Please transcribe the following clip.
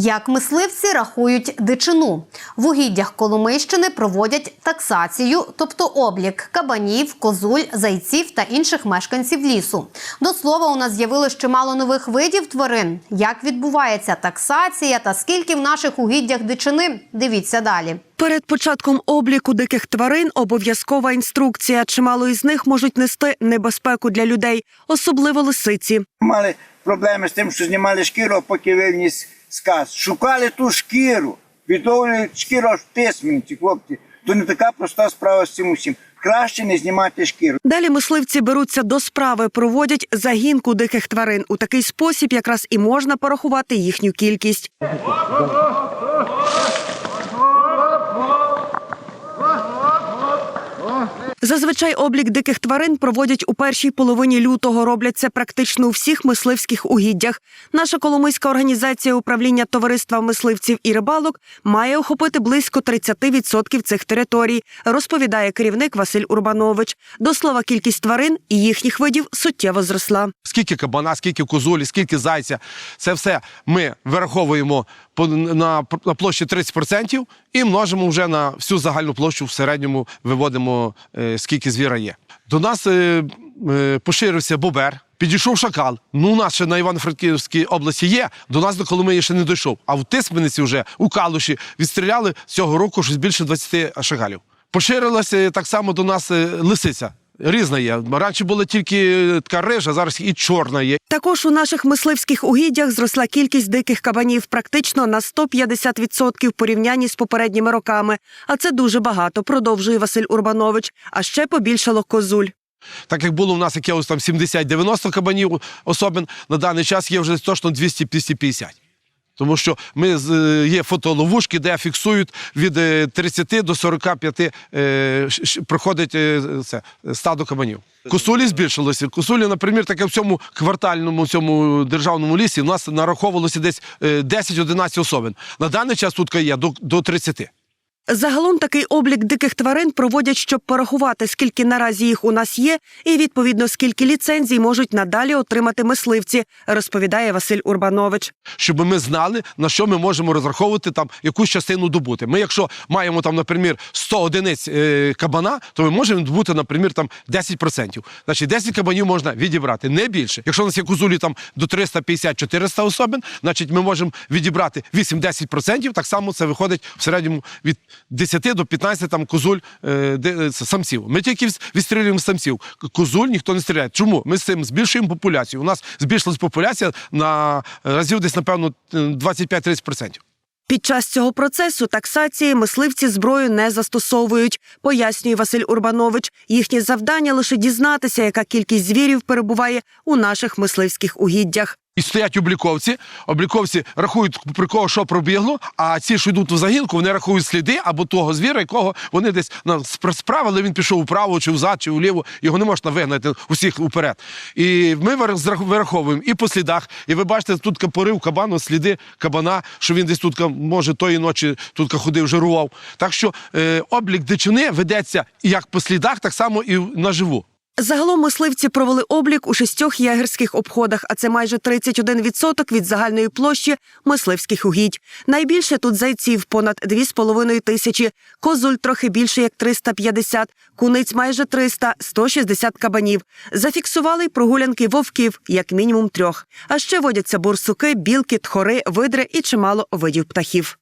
Як мисливці рахують дичину в угіддях Коломийщини проводять таксацію, тобто облік кабанів, козуль, зайців та інших мешканців лісу. До слова, у нас з'явилось чимало нових видів тварин. Як відбувається таксація та скільки в наших угіддях дичини? Дивіться далі. Перед початком обліку диких тварин обов'язкова інструкція. Чимало із них можуть нести небезпеку для людей, особливо лисиці. Мали проблеми з тим, що знімали шкіру, поки вивніс сказ. Шукали ту шкіру, відновлюють шкіру аж тисмені, ці хлопці. То не така проста справа з цим усім. Краще не знімати шкіру. Далі мисливці беруться до справи, проводять загінку диких тварин. У такий спосіб якраз і можна порахувати їхню кількість. Зазвичай облік диких тварин проводять у першій половині лютого. Роблять це практично у всіх мисливських угіддях. Наша коломийська організація управління товариства мисливців і рибалок має охопити близько 30% цих територій, розповідає керівник Василь Урбанович. До слова, кількість тварин і їхніх видів суттєво зросла. скільки кабана, скільки козулі, скільки зайця. Це все ми вираховуємо на площі 30% і множимо вже на всю загальну площу в середньому виводимо, е, скільки звіра є. До нас е, е, поширився бобер. Підійшов шакал. Ну, у нас ще на Івано-Франківській області є. До нас до Коломиї ще не дійшов. А в Тисмениці вже у Калуші відстріляли цього року щось більше 20 шакалів. Поширилася так само до нас е, лисиця. Різна є. Раніше була тільки така рижа, зараз і чорна є. Також у наших мисливських угіддях зросла кількість диких кабанів практично на 150% в порівнянні з попередніми роками. А це дуже багато, продовжує Василь Урбанович. А ще побільшало козуль. Так як було у нас якихось там 70-90 кабанів особин, на даний час є вже точно 200-250. Тому що ми е, є фотоловушки, де фіксують від е, 30 до 45 е, проходить е, це стадо кабанів. Косулі збільшилося. Косулі, наприклад, таке в цьому квартальному цьому державному лісі у нас нараховувалося десь е, 10-11 особин. На даний час тут є до 30. Загалом такий облік диких тварин проводять, щоб порахувати, скільки наразі їх у нас є, і відповідно скільки ліцензій можуть надалі отримати мисливці, розповідає Василь Урбанович. щоб ми знали, на що ми можемо розраховувати там якусь частину добути. Ми, якщо маємо там, наприклад, 100 одиниць е, кабана, то ми можемо добути, наприклад, там 10%. Значить, 10 кабанів можна відібрати, не більше. Якщо у нас є козулі там до 350-400 особин, значить ми можемо відібрати 8-10%. Так само це виходить в середньому від 10 до 15 там козуль е, е, самців. Ми тільки відстрілюємо самців. Козуль ніхто не стріляє. Чому? Ми з цим збільшуємо популяцію. У нас збільшилась популяція на е, разів десь, напевно, е, 25-30%. Під час цього процесу таксації мисливці зброю не застосовують, пояснює Василь Урбанович. Їхнє завдання лише дізнатися, яка кількість звірів перебуває у наших мисливських угіддях. І стоять обліковці. Обліковці рахують при кого що пробігло, а ці, що йдуть в загінку, вони рахують сліди або того звіра, якого вони десь на спра- справили, він пішов вправо, чи взад, чи вліво. Його не можна вигнати усіх уперед. І ми вираховуємо і по слідах. І ви бачите, тут порив кабану, сліди кабана, що він десь тут може тої ночі тут ходив, жирував. Так що е, облік дичини ведеться як по слідах, так само і наживу. Загалом мисливці провели облік у шістьох ягерських обходах, а це майже 31% від загальної площі мисливських угідь. Найбільше тут зайців понад 2,5 тисячі, козуль трохи більше як 350, куниць майже 300, 160 кабанів. Зафіксували й прогулянки вовків, як мінімум трьох. А ще водяться борсуки, білки, тхори, видри і чимало видів птахів.